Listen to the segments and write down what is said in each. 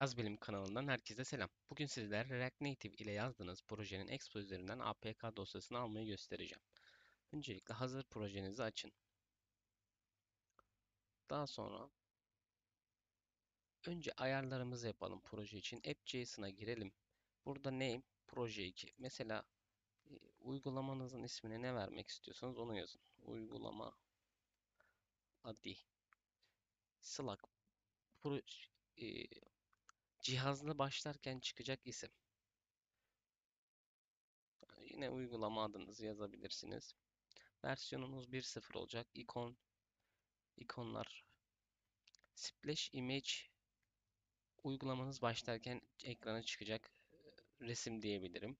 Azbilim kanalından herkese selam. Bugün sizlere React Native ile yazdığınız projenin Expo üzerinden APK dosyasını almayı göstereceğim. Öncelikle hazır projenizi açın. Daha sonra önce ayarlarımızı yapalım proje için. App.json'a girelim. Burada name proje 2. Mesela e, uygulamanızın ismini ne vermek istiyorsanız onu yazın. Uygulama adı Slack pro, e, cihazla başlarken çıkacak isim. Yine uygulama adınızı yazabilirsiniz. Versiyonumuz 1.0 olacak. İkon, ikonlar, splash image uygulamanız başlarken ekrana çıkacak resim diyebilirim.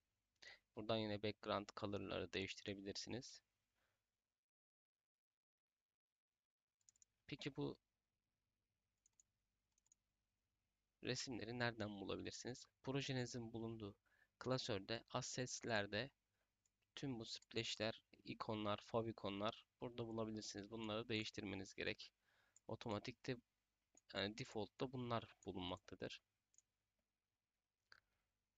Buradan yine background color'ları değiştirebilirsiniz. Peki bu resimleri nereden bulabilirsiniz? Projenizin bulunduğu klasörde, assets'lerde tüm bu splash'ler, ikonlar, favicon burada bulabilirsiniz. Bunları değiştirmeniz gerek. Otomatikte yani default'ta bunlar bulunmaktadır.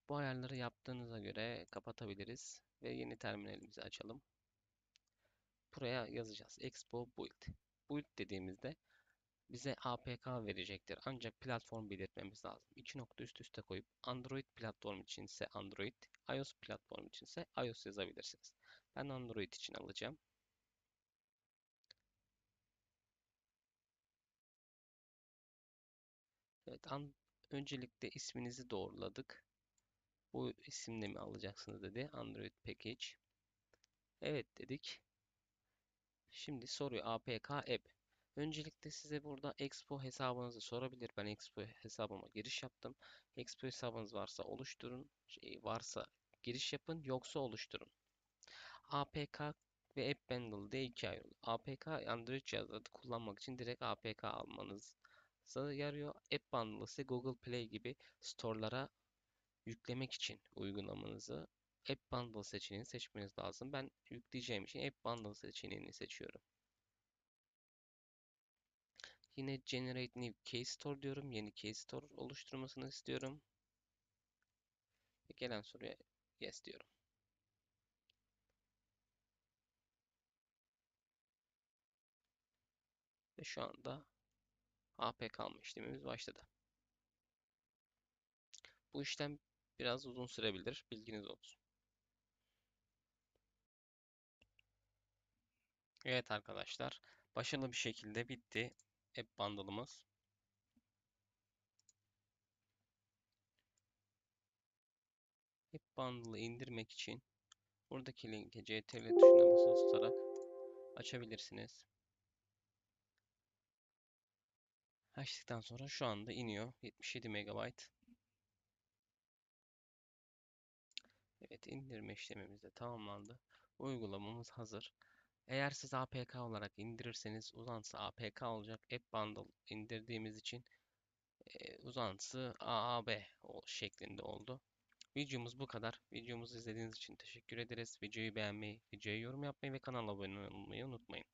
Bu ayarları yaptığınıza göre kapatabiliriz ve yeni terminalimizi açalım. Buraya yazacağız. Expo build. Build dediğimizde bize APK verecektir. Ancak platform belirtmemiz lazım. İki nokta üst üste koyup Android platform için ise Android, iOS platform için ise iOS yazabilirsiniz. Ben Android için alacağım. Evet, öncelikle isminizi doğruladık. Bu isimle mi alacaksınız dedi. Android Package. Evet dedik. Şimdi soruyor APK App. Öncelikle size burada Expo hesabınızı sorabilir. Ben Expo hesabıma giriş yaptım. Expo hesabınız varsa oluşturun. Şey varsa giriş yapın. Yoksa oluşturun. APK ve App Bundle diye ikiye ayrılıyor. APK Android cihazlarda kullanmak için direkt APK almanız yarıyor. App Bundle ise Google Play gibi store'lara yüklemek için uygulamanızı App Bundle seçeneğini seçmeniz lazım. Ben yükleyeceğim için App Bundle seçeneğini seçiyorum. Yine Generate New Case Store diyorum. Yeni Case Store oluşturmasını istiyorum. Ve gelen soruya Yes diyorum. Ve şu anda APK alma işlemimiz başladı. Bu işlem biraz uzun sürebilir. Bilginiz olsun. Evet arkadaşlar. Başarılı bir şekilde bitti app bundle'ımız. App bundle'ı indirmek için buradaki linke CTRL tuşuna basılı tutarak açabilirsiniz. Açtıktan sonra şu anda iniyor. 77 MB. Evet indirme işlemimiz de tamamlandı. Uygulamamız hazır. Eğer siz APK olarak indirirseniz uzantısı APK olacak. App Bundle indirdiğimiz için e, uzantısı AAB şeklinde oldu. Videomuz bu kadar. Videomuzu izlediğiniz için teşekkür ederiz. Videoyu beğenmeyi, videoya yorum yapmayı ve kanala abone olmayı unutmayın.